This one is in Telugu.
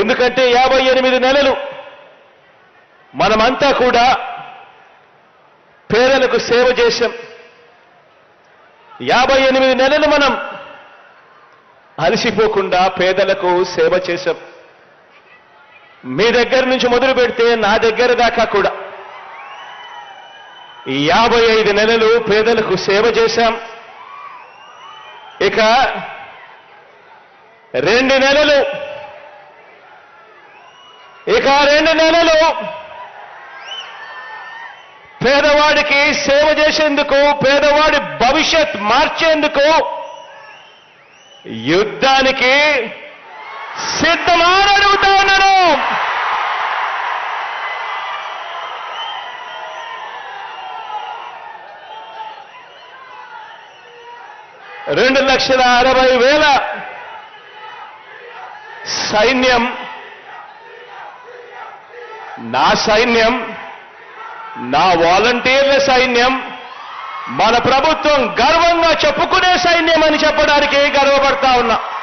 ఎందుకంటే యాభై ఎనిమిది నెలలు మనమంతా కూడా పేదలకు సేవ చేశాం. యాభై ఎనిమిది నెలలు మనం అలసిపోకుండా పేదలకు సేవ చేశాం. మీ దగ్గర నుంచి మొదలు పెడితే నా దగ్గర దాకా కూడా యాభై ఐదు నెలలు పేదలకు సేవ చేశాం. ఇక రెండు నెలలు ఇక రెండు నెలలు పేదవాడికి సేవ చేసేందుకు పేదవాడి భవిష్యత్ మార్చేందుకు యుద్ధానికి సిద్ధమా అడుగుతా ఉన్నాను. రెండు లక్షల అరవై వేల సైన్యం నా సైన్యం నా వాలంటీర్ల సైన్యం మన ప్రభుత్వం గర్వంగా చెప్పుకునే సైన్యం అని చెప్పడానికి గర్వపడతా ఉన్నా.